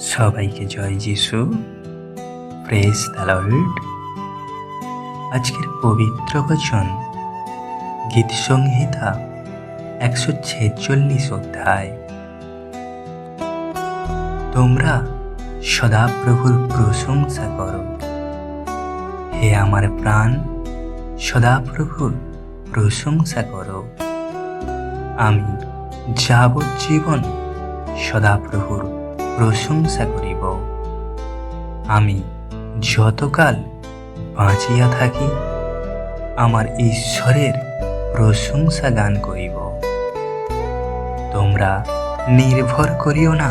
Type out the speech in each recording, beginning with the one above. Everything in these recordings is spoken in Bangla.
সবাইকে জয় যিশু। প্রেস দ্য আজকের পবিত্র বচন গীত সংহিতা একশো ছেচল্লিশ অধ্যায়। তোমরা সদাপ্রভুর প্রশংসা করো। হে আমার প্রাণ সদাপ্রভুর প্রশংসা করো। আমি যাবজ্জীবন সদাপ্রভুর প্রশংসা করিব। আমি যতকাল বাঁচিয়া থাকি, আমার ঈশ্বরের প্রশংসা গান করিব। তোমরা নির্ভর করিও না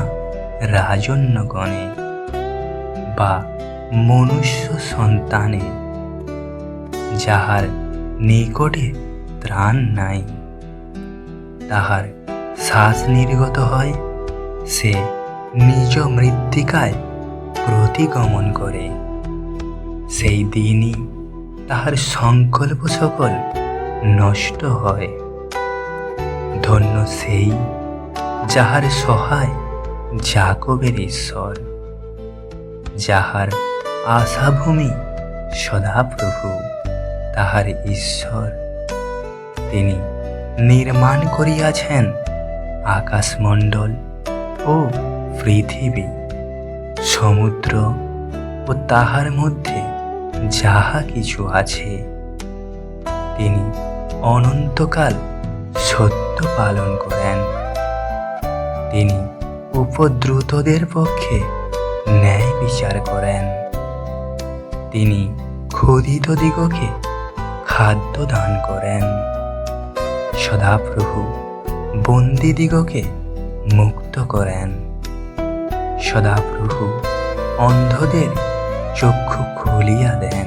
রাজন্যগণে বা মনুষ্য সন্তানে, যাহার নিকটে ত্রাণ নাই। তাহার শ্বাস নির্গত হয়, সে নিজ মৃত্তিকায় প্রতিগমন করে। সেই দিনই তাহার সংকল্প সকল নষ্ট হয়। ধন্য সেই যাহার সহায় জাকবের ঈশ্বর, যাহার আশাভূমি সদাপ্রভু তাহার ঈশ্বর। তিনি নির্মাণ করিয়াছেন আকাশমণ্ডল ও পৃথিবী, সমুদ্র ও তাহার মধ্যে যাহা কিছু আছে, তিনি অনন্তকাল সত্য পালন করেন। তিনি উপদ্রুতদের পক্ষে ন্যায় বিচার করেন। তিনি ক্ষুধিত দিগকে খাদ্য দান করেন। সদাপ্রভু বন্দিদিগকে মুক্ত করেন। সদাপ্রভু, অন্ধদের চক্ষু খুলিয়া দেন।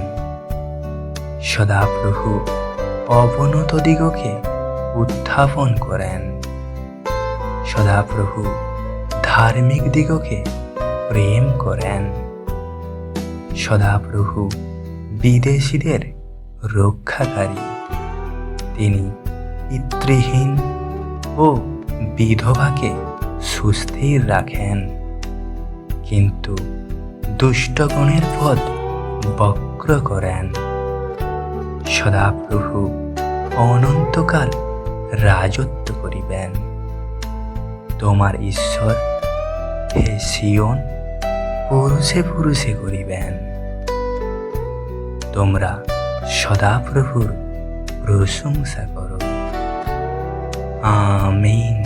সদাপ্রভু অবনত দিগকে উত্থাপন করেন। সদাপ্রভু ধার্মিক দিগকে প্রেম করেন। সদাপ্রভু বিদেশীদের রক্ষাকারী। তিনি পিতৃহীন ও বিধবাকে সুস্থির রাখেন। কিন্তু দুষ্টগণের পথ বক্র করেন। সদাপ্রভু অনন্তকাল রাজত্ব করিবেন। তোমার ঈশ্বর হে সিয়ন, পুরুষে পুরুষে করিবেন। তোমরা সদাপ্রভুর প্রশংসা করো। আমিন।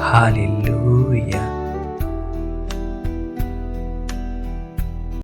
হালেলুয়া।